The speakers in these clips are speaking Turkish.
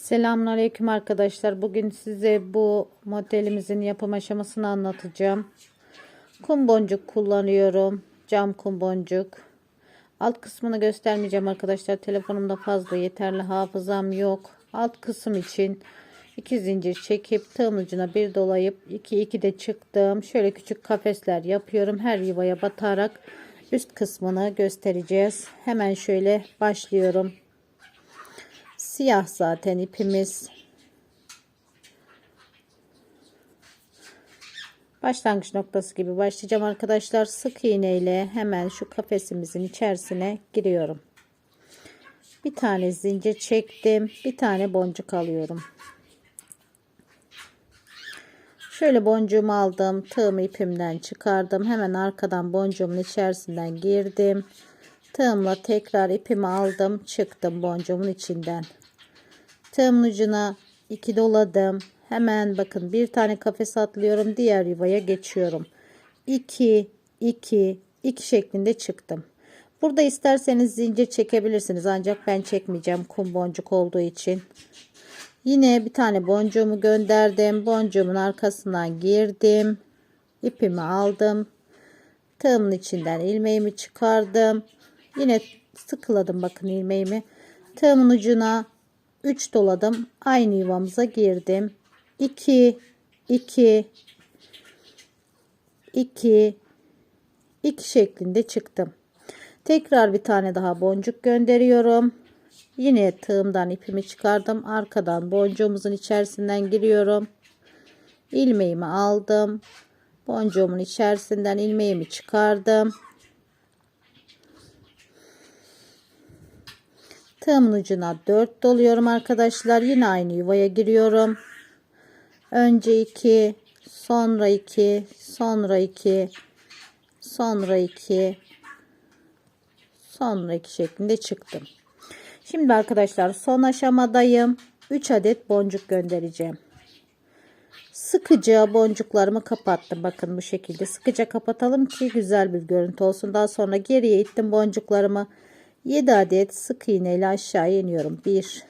Selamünaleyküm arkadaşlar. Bugün size bu modelimizin yapım aşamasını anlatacağım. Kum boncuk kullanıyorum. Cam kum boncuk. Alt kısmını göstermeyeceğim arkadaşlar. Telefonumda fazla yeterli hafızam yok. Alt kısım için iki zincir çekip tığın ucuna bir dolayıp iki iki de çıktım. Şöyle küçük kafesler yapıyorum. Her yuvaya batarak üst kısmını göstereceğiz. Hemen şöyle başlıyorum. Siyah zaten ipimiz. Başlangıç noktası gibi başlayacağım arkadaşlar. Sık iğne ile hemen şu kafesimizin içerisine giriyorum. Bir tane zincir çektim. Bir tane boncuk alıyorum. Şöyle boncuğumu aldım. Tığımı ipimden çıkardım. Hemen arkadan boncuğumun içerisinden girdim. Tığımla tekrar ipimi aldım. Çıktım boncuğumun içinden. Tığımın ucuna iki doladım. Hemen bakın bir tane kafes atlıyorum. Diğer yuvaya geçiyorum. 2 2 2 şeklinde çıktım. Burada isterseniz zincir çekebilirsiniz. Ancak ben çekmeyeceğim kum boncuk olduğu için. Yine bir tane boncuğumu gönderdim. Boncuğumun arkasından girdim. İpimi aldım. Tığımın içinden ilmeğimi çıkardım. Yine sıkıladım bakın ilmeğimi. Tığımın ucuna 3 doladım. Aynı yuvamıza girdim. 2 2 2 2 şeklinde çıktım. Tekrar bir tane daha boncuk gönderiyorum. Yine tığımdan ipimi çıkardım. Arkadan boncuğumuzun içerisinden giriyorum. ilmeğimi aldım. Boncuğumun içerisinden ilmeğimi çıkardım. Tığımın ucuna 4 doluyorum arkadaşlar. Yine aynı yuvaya giriyorum. Önce 2, sonra 2, sonra 2, sonra 2, sonra 2 şeklinde çıktım. Şimdi arkadaşlar son aşamadayım. 3 adet boncuk göndereceğim. Sıkıca boncuklarımı kapattım. Bakın bu şekilde sıkıca kapatalım ki güzel bir görüntü olsun. Daha sonra geriye ittim boncuklarımı. 7 adet sık iğne ile aşağı iniyorum. 1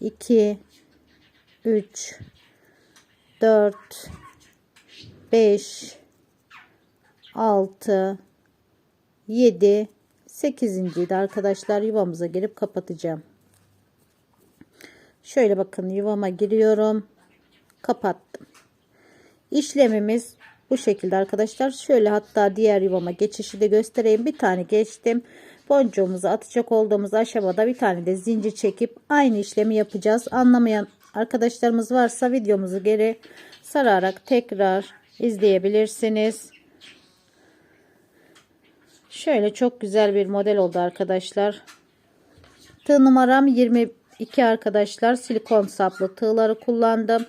2 3 4 5 6 7 8. de arkadaşlar yuvamıza girip kapatacağım. Şöyle bakın yuvama giriyorum. Kapattım. İşlemimiz bu şekilde arkadaşlar. Şöyle hatta diğer yuvama geçişi de göstereyim. Bir tane geçtim. Boncuğumuzu atacak olduğumuz aşamada bir tane de zincir çekip aynı işlemi yapacağız. Anlamayan arkadaşlarımız varsa videomuzu geri sararak tekrar izleyebilirsiniz. Şöyle çok güzel bir model oldu arkadaşlar. Tığ numaram 22 arkadaşlar. Silikon saplı tığları kullandım.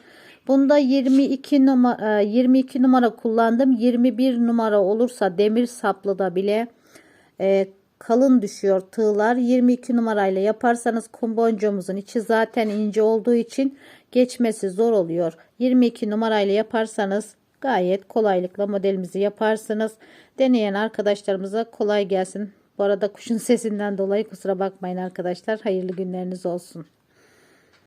Bunda 22 numara 22 numara kullandım. 21 numara olursa demir saplı da bile e, kalın düşüyor tığlar. 22 numarayla yaparsanız kumboncuğumuzun içi zaten ince olduğu için geçmesi zor oluyor. 22 numarayla yaparsanız gayet kolaylıkla modelimizi yaparsınız. Deneyen arkadaşlarımıza kolay gelsin. Bu arada kuşun sesinden dolayı kusura bakmayın arkadaşlar. Hayırlı günleriniz olsun.